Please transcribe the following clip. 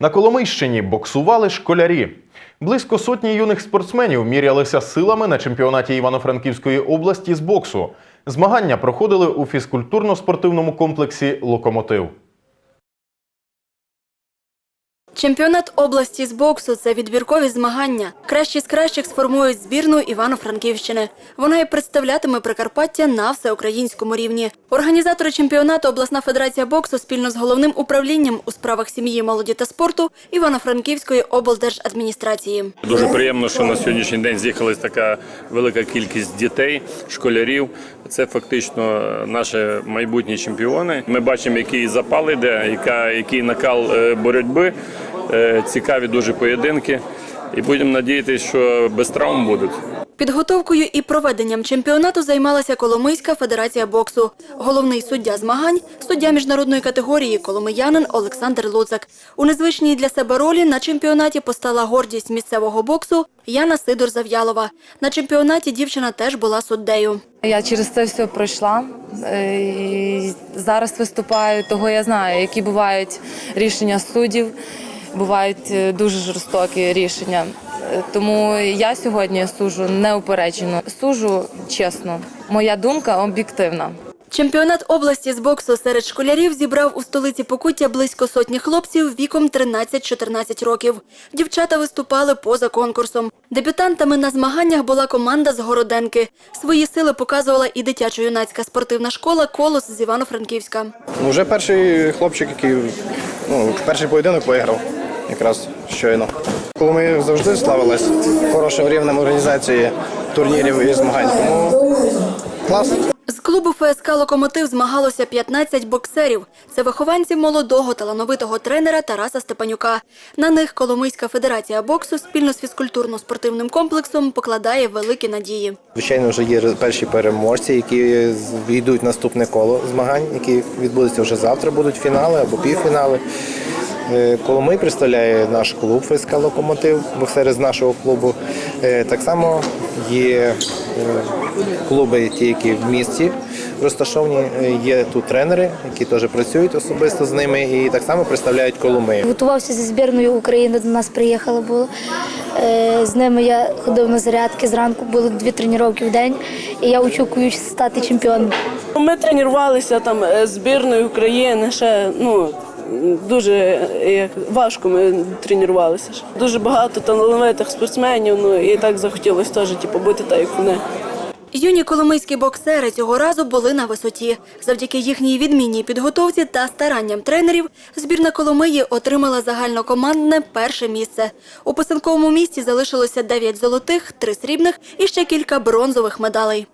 На Коломийщині боксували школярі. Близько сотні юних спортсменів мірялися силами на чемпіонаті Івано-Франківської області з боксу. Змагання проходили у фізкультурно-спортивному комплексі Локомотив. Чемпіонат області з боксу це відбіркові змагання. Кращі з кращих сформують збірну Івано-Франківщини. Вона і представлятиме Прикарпаття на всеукраїнському рівні. Організатори чемпіонату обласна федерація боксу спільно з головним управлінням у справах сім'ї, молоді та спорту Івано-Франківської облдержадміністрації. Дуже приємно, що на сьогоднішній день з'їхалась така велика кількість дітей, школярів. Це фактично наші майбутні чемпіони. Ми бачимо, який запал іде, яка, який накал е, боротьби. Е, Цікаві дуже поєдинки. І будемо надіятися, що без травм будуть. Підготовкою і проведенням чемпіонату займалася Коломийська федерація боксу. Головний суддя змагань суддя міжнародної категорії коломиянин Олександр Луцак. У незвичній для себе ролі на чемпіонаті постала гордість місцевого боксу Яна Сидор Зав'ялова. На чемпіонаті дівчина теж була суддею. Я через це все пройшла. е, І зараз виступаю, того я знаю, які бувають рішення суддів, бувають е, дуже жорстокі рішення. Е, Тому я сьогодні сужу неупереджено, сужу чесно. Моя думка об'єктивна. Чемпіонат області з боксу серед школярів зібрав у столиці Покуття близько сотні хлопців віком 13-14 років. Дівчата виступали поза конкурсом. Дебютантами на змаганнях була команда з Городенки. Свої сили показувала і дитячо-юнацька спортивна школа Колос з Івано-Франківська. Вже перший хлопчик, який ну, перший поєдинок виграв, якраз щойно. Коли ми завжди славились хорошим рівнем організації турнірів і змагань. Тому клас. З клубу ФСК «Локомотив» змагалося 15 боксерів. Це вихованці молодого талановитого тренера Тараса Степанюка. На них Коломийська федерація боксу спільно з фізкультурно-спортивним комплексом покладає великі надії. Звичайно, вже є перші переможці, які війдуть в наступне коло змагань, які відбудуться вже завтра, будуть фінали або півфінали. Е, Коломий представляє наш клуб ФСК Локомотив, боксери з нашого клубу. Е, Так само є е, клуби, ті, які в місті розташовані. Є тут тренери, які теж працюють особисто з ними і так само представляють Коломию. Готувався зі збірною України, до нас приїхала було. Е, З ними я ходив на зарядки зранку, було дві тренування в день, і я очікую стати чемпіоном. Ми тренувалися там збірною України, ще ну дуже як, важко ми тренувалися. Дуже багато талановитих спортсменів, ну і так захотілося теж типу, бути так, як вони. Юні коломийські боксери цього разу були на висоті. Завдяки їхній відмінній підготовці та старанням тренерів збірна Коломиї отримала загальнокомандне перше місце. У писанковому місці залишилося 9 золотих, 3 срібних і ще кілька бронзових медалей.